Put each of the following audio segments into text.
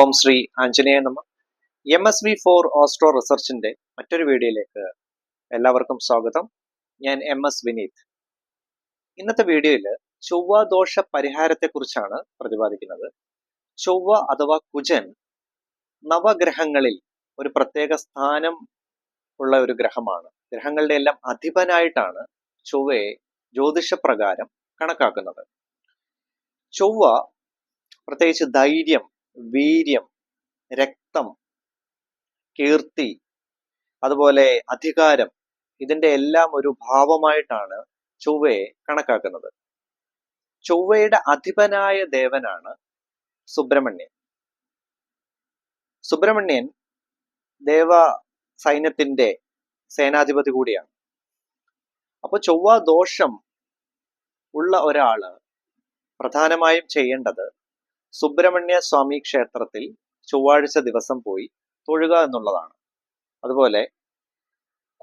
ഓം ശ്രീ ആഞ്ജനേയ നമ. M S V for astro റിസർച്ചിന്റെ മറ്റൊരു വീഡിയോയിലേക്ക് എല്ലാവർക്കും സ്വാഗതം. ഞാൻ എം എസ് വിനീത്. ഇന്നത്തെ വീഡിയോയിൽ ചൊവ്വ ദോഷ പരിഹാരത്തെക്കുറിച്ചാണ് പ്രതിപാദിക്കുന്നത്. ചൊവ്വ അഥവാ കുജൻ നവഗ്രഹങ്ങളിൽ ഒരു പ്രത്യേക സ്ഥാനം ഉള്ള ഒരു ഗ്രഹമാണ്. ഗ്രഹങ്ങളുടെ എല്ലാം അധിപനായിട്ടാണ് ചൊവ്വയെ ജ്യോതിഷപ്രകാരം കണക്കാക്കുന്നത്. ചൊവ്വ പ്രത്യേകിച്ച് ധൈര്യം വീര്യം രക്തം കീർത്തി അതുപോലെ അധികാരം ഇതിന്റെ എല്ലാം ഒരു ഭാവമായിട്ടാണ് ചൊവ്വയെ കണക്കാക്കുന്നത്. ചൊവ്വയുടെ അധിപനായ ദേവനാണ് സുബ്രഹ്മണ്യൻ. സുബ്രഹ്മണ്യൻ ദേവ സൈന്യത്തിന്റെ സേനാധിപതി കൂടിയാണ്. അപ്പൊ ചൊവ്വ ദോഷം ഉള്ള ഒരാൾ പ്രധാനമായും ചെയ്യേണ്ടത് സുബ്രഹ്മണ്യ സ്വാമി ക്ഷേത്രത്തിൽ ചൊവ്വാഴ്ച ദിവസം പോയി തൊഴുക എന്നുള്ളതാണ്. അതുപോലെ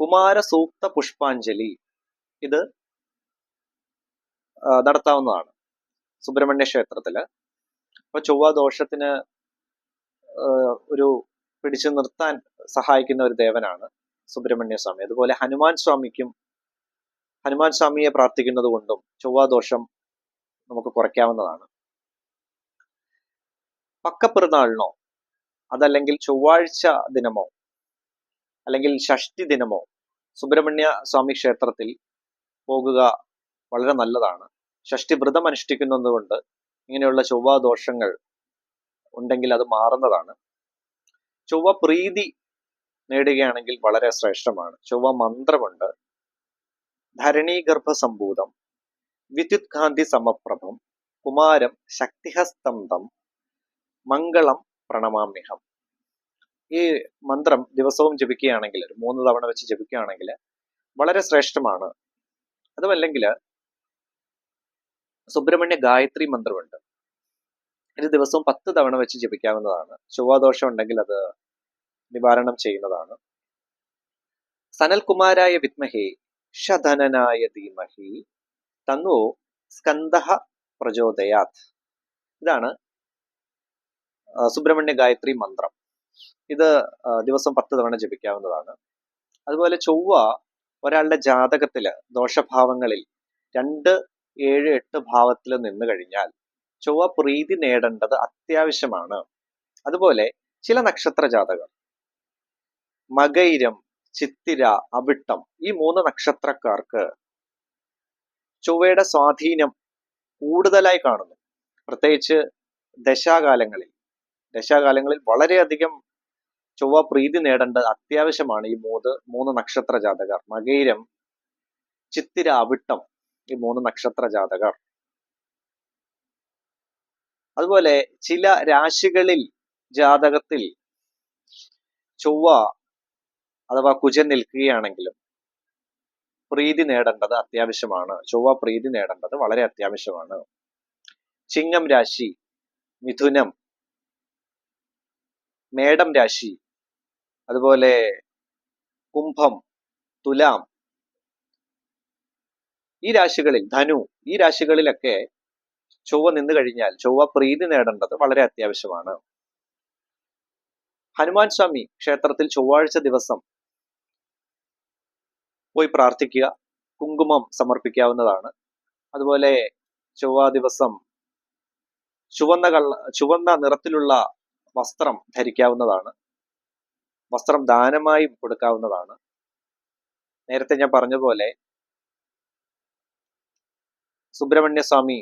കുമാരസൂക്ത പുഷ്പാഞ്ജലി ഇത് നടത്താവുന്നതാണ് സുബ്രഹ്മണ്യ ക്ഷേത്രത്തിൽ. അപ്പൊ ചൊവ്വ ദോഷത്തിന് ഒരു പിടിച്ചു നിർത്താൻ സഹായിക്കുന്ന ഒരു ദേവനാണ് സുബ്രഹ്മണ്യ സ്വാമി. അതുപോലെ ഹനുമാൻ സ്വാമിക്കും ഹനുമാൻ സ്വാമിയെ പ്രാർത്ഥിക്കുന്നത് കൊണ്ടും ചൊവ്വാദോഷം നമുക്ക് കുറയ്ക്കാവുന്നതാണ്. പക്കപ്പെരുന്നാളിനോ അതല്ലെങ്കിൽ ചൊവ്വാഴ്ച ദിനമോ അല്ലെങ്കിൽ ഷഷ്ടി ദിനമോ സുബ്രഹ്മണ്യ സ്വാമി ക്ഷേത്രത്തിൽ പോകുക വളരെ നല്ലതാണ്. ഷഷ്ടി വ്രതം അനുഷ്ഠിക്കുന്നതുകൊണ്ട് ഇങ്ങനെയുള്ള ചൊവ്വ ദോഷങ്ങൾ ഉണ്ടെങ്കിൽ അത് മാറുന്നതാണ്. ചൊവ്വ പ്രീതി നേടുകയാണെങ്കിൽ വളരെ ശ്രേഷ്ഠമാണ്. ചൊവ്വ മന്ത്രമുണ്ട്. ധരണീഗർഭ സംഭൂതം വിദ്യുത് കാന്തി സമപ്രഭം കുമാരം ശക്തിഹസ്തംതം മംഗളം പ്രണമാമ്യഹം. ഈ മന്ത്രം ദിവസവും ജപിക്കുകയാണെങ്കിൽ ഒരു മൂന്ന് തവണ വെച്ച് ജപിക്കുകയാണെങ്കിൽ വളരെ ശ്രേഷ്ഠമാണ്. അതുമല്ലെങ്കിൽ സുബ്രഹ്മണ്യ ഗായത്രി മന്ത്രമുണ്ട്. ഇത് ദിവസവും പത്ത് തവണ വെച്ച് ജപിക്കാവുന്നതാണ്. ചൊവ്വാദോഷം ഉണ്ടെങ്കിൽ അത് നിവാരണം ചെയ്യുന്നതാണ്. സനൽകുമാരായ വിത്മഹി ഷധനനായ ധീമഹി തന്നു സ്കന്ദ പ്രചോദയാത്. ഇതാണ് സുബ്രഹ്മണ്യ ഗായത്രി മന്ത്രം. ഇത് ദിവസം പത്ത് തവണ ജപിക്കാവുന്നതാണ്. അതുപോലെ ചൊവ്വ ഒരാളുടെ ജാതകത്തിൽ ദോഷഭാവങ്ങളിൽ രണ്ട് ഏഴ് എട്ട് ഭാവത്തിൽ നിന്ന് കഴിഞ്ഞാൽ ചൊവ്വ പ്രീതി നേടേണ്ടത് അത്യാവശ്യമാണ്. അതുപോലെ ചില നക്ഷത്ര ജാതകം. മകൈരം ചിത്തിര അവിട്ടം ഈ മൂന്ന് നക്ഷത്രക്കാർക്ക് ചൊവ്വയുടെ സ്വാധീനം കൂടുതലായി കാണുന്നു. പ്രത്യേകിച്ച് ദശാകാലങ്ങളിൽ ദശാകാലങ്ങളിൽ വളരെയധികം ചൊവ്വ പ്രീതി നേടേണ്ടത് അത്യാവശ്യമാണ് ഈ മൂന്ന് മൂന്ന് നക്ഷത്ര ജാതകർ. മകൈരം ചിത്തിര അവിട്ടം ഈ മൂന്ന് നക്ഷത്ര ജാതകർ. അതുപോലെ ചില രാശികളിൽ ജാതകത്തിൽ ചൊവ്വ അഥവാ കുജൻ നിൽക്കുകയാണെങ്കിലും പ്രീതി നേടേണ്ടത് അത്യാവശ്യമാണ്. ചൊവ്വ പ്രീതി നേടേണ്ടത് വളരെ അത്യാവശ്യമാണ്. ചിങ്ങം രാശി മിഥുനം മേടം രാശി അതുപോലെ കുംഭം തുലാം ഈ രാശികളിൽ ധനു ഈ രാശികളിലൊക്കെ ചൊവ്വ നിന്ന് കഴിഞ്ഞാൽ ചൊവ്വ പ്രീതി നേടേണ്ടത് വളരെ അത്യാവശ്യമാണ്. ഹനുമാൻ സ്വാമി ക്ഷേത്രത്തിൽ ചൊവ്വാഴ്ച ദിവസം പോയി പ്രാർത്ഥിക്കുക കുങ്കുമം സമർപ്പിക്കാവുന്നതാണ്. അതുപോലെ ചൊവ്വ ദിവസം ചുവന്ന കള്ള ചുവന്ന നിറത്തിലുള്ള വസ്ത്രം ധരിക്കാവുന്നതാണ്. വസ്ത്രം ദാനമായി കൊടുക്കാവുന്നതാണ്. നേരത്തെ ഞാൻ പറഞ്ഞതുപോലെ സുബ്രഹ്മണ്യസ്വാമി സുബ്രഹ്മണ്യ സ്വാമി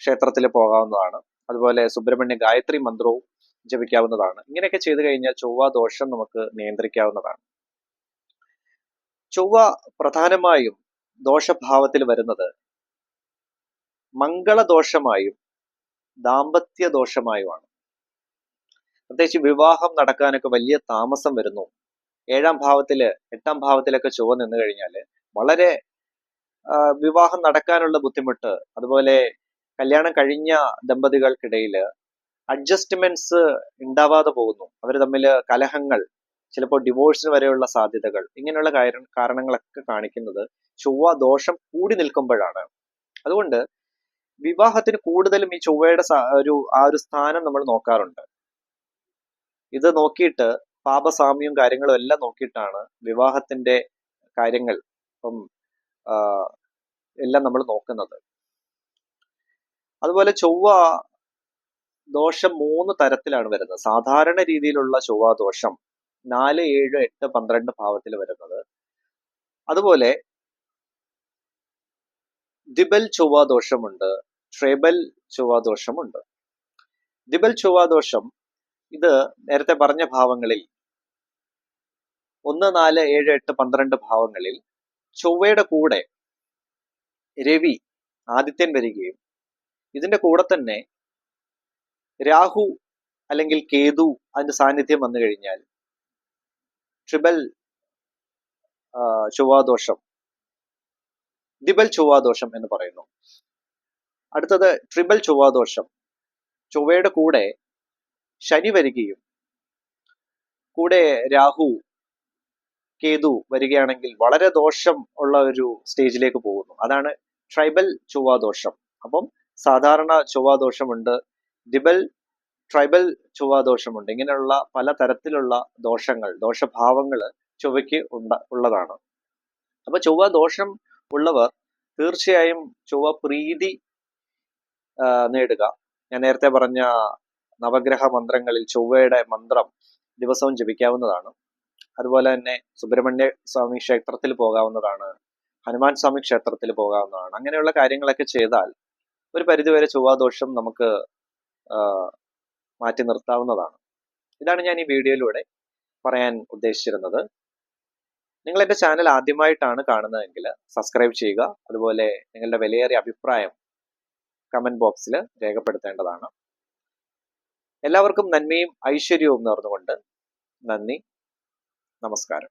ക്ഷേത്രത്തിൽ പോകാവുന്നതാണ്. അതുപോലെ സുബ്രഹ്മണ്യ ഗായത്രി മന്ത്രവും ജപിക്കാവുന്നതാണ്. ഇങ്ങനെയൊക്കെ ചെയ്തു കഴിഞ്ഞാൽ ചൊവ്വ ദോഷം നമുക്ക് നിയന്ത്രിക്കാവുന്നതാണ്. ചൊവ്വ പ്രധാനമായും ദോഷഭാവത്തിൽ വരുന്നത് മംഗളദോഷമായും ദാമ്പത്യ ദോഷമായുമാണ് പ്രത്യേകിച്ച് വിവാഹം നടക്കാനൊക്കെ വലിയ താമസം വരുന്നു. ഏഴാം ഭാവത്തിൽ എട്ടാം ഭാവത്തിലൊക്കെ ചുവ നിന്ന് കഴിഞ്ഞാൽ വളരെ വിവാഹം നടക്കാനുള്ള ബുദ്ധിമുട്ട് അതുപോലെ കല്യാണം കഴിഞ്ഞ ദമ്പതികൾക്കിടയിൽ അഡ്ജസ്റ്റ്മെന്റ്സ് ഉണ്ടാവാതെ പോകുന്നു. അവർ തമ്മിൽ കലഹങ്ങൾ ചിലപ്പോൾ ഡിവോഴ്സിന് വരെയുള്ള സാധ്യതകൾ ഇങ്ങനെയുള്ള കാര- കാരണങ്ങളൊക്കെ കാണിക്കുന്നത് ചൊവ്വ ദോഷം കൂടി നിൽക്കുമ്പോഴാണ്. അതുകൊണ്ട് വിവാഹത്തിന് കൂടുതലും ഈ ചൊവ്വയുടെ ഒരു ആ ഒരു സ്ഥാനം നമ്മൾ നോക്കാറുണ്ട്. ഇത് നോക്കിയിട്ട് പാപസാമ്യവും കാര്യങ്ങളും എല്ലാം നോക്കിയിട്ടാണ് വിവാഹത്തിന്റെ കാര്യങ്ങൾ ഇപ്പം എല്ലാം നമ്മൾ നോക്കുന്നത്. അതുപോലെ ചൊവ്വ ദോഷം മൂന്ന് തരത്തിലാണ് വരുന്നത്. സാധാരണ രീതിയിലുള്ള ചൊവ്വ ദോഷം നാല് ഏഴ് എട്ട് പന്ത്രണ്ട് ഭാവത്തിൽ വരുന്നത്. അതുപോലെ ദിബൽ ചൊവ്വ ദോഷമുണ്ട് ട്രേബൽ ചൊവ്വ ദോഷമുണ്ട്. ദിബൽ ചൊവ്വ ദോഷം ഇത് നേരത്തെ പറഞ്ഞ ഭാവങ്ങളിൽ ഒന്ന് നാല് ഏഴ് എട്ട് പന്ത്രണ്ട് ഭാവങ്ങളിൽ ചൊവ്വയുടെ കൂടെ രവി ആദിത്യൻ വരികയും ഇതിന്റെ കൂടെ തന്നെ രാഹു അല്ലെങ്കിൽ കേതു അതിന്റെ സാന്നിധ്യം വന്നു കഴിഞ്ഞാൽ ട്രിബൽ ചൊവ്വാദോഷം ദിബൽ ചൊവ്വാദോഷം എന്ന് പറയുന്നു. അടുത്തത് ട്രിബൽ ചൊവ്വാദോഷം. ചൊവ്വയുടെ കൂടെ ശനി വരികയും കൂടെ രാഹു കേതു വരികയാണെങ്കിൽ വളരെ ദോഷം ഉള്ള ഒരു സ്റ്റേജിലേക്ക് പോകുന്നു. അതാണ് ട്രൈബൽ ചൊവ്വാദോഷം അപ്പം സാധാരണ ചൊവ്വാദോഷമുണ്ട് ഡിബൽ ട്രൈബൽ ചൊവ്വാദോഷമുണ്ട് ഇങ്ങനെയുള്ള പല തരത്തിലുള്ള ദോഷങ്ങൾ ദോഷഭാവങ്ങൾ ചൊവ്വയ്ക്ക് ഉണ്ട ഉള്ളതാണ്. അപ്പൊ ചൊവ്വ ദോഷം ഉള്ളവർ തീർച്ചയായും ചൊവ്വ പ്രീതി നേടുക. ഞാൻ നേരത്തെ പറഞ്ഞ നവഗ്രഹ മന്ത്രങ്ങളിൽ ചൊവ്വയുടെ മന്ത്രം ദിവസവും ജപിക്കാവുന്നതാണ്. അതുപോലെ തന്നെ സുബ്രഹ്മണ്യ സ്വാമി ക്ഷേത്രത്തിൽ പോകാവുന്നതാണ്. ഹനുമാൻ സ്വാമി ക്ഷേത്രത്തിൽ പോകാവുന്നതാണ്. അങ്ങനെയുള്ള കാര്യങ്ങളൊക്കെ ചെയ്താൽ ഒരു പരിധിവരെ ചൊവ്വാദോഷം നമുക്ക് മാറ്റി നിർത്താവുന്നതാണ്. ഇതാണ് ഞാൻ ഈ വീഡിയോയിലൂടെ പറയാൻ ഉദ്ദേശിച്ചിരുന്നത്. നിങ്ങൾ എന്റെ ചാനൽ ആദ്യമായിട്ടാണ് കാണുന്നതെങ്കിൽ സബ്സ്ക്രൈബ് ചെയ്യുക. അതുപോലെ നിങ്ങളുടെ വിലയേറിയ അഭിപ്രായം കമന്റ് ബോക്സിൽ രേഖപ്പെടുത്തേണ്ടതാണ്. എല്ലാവർക്കും നന്മയും ഐശ്വര്യവും നേർന്നുകൊണ്ട് നന്ദി. നമസ്കാരം.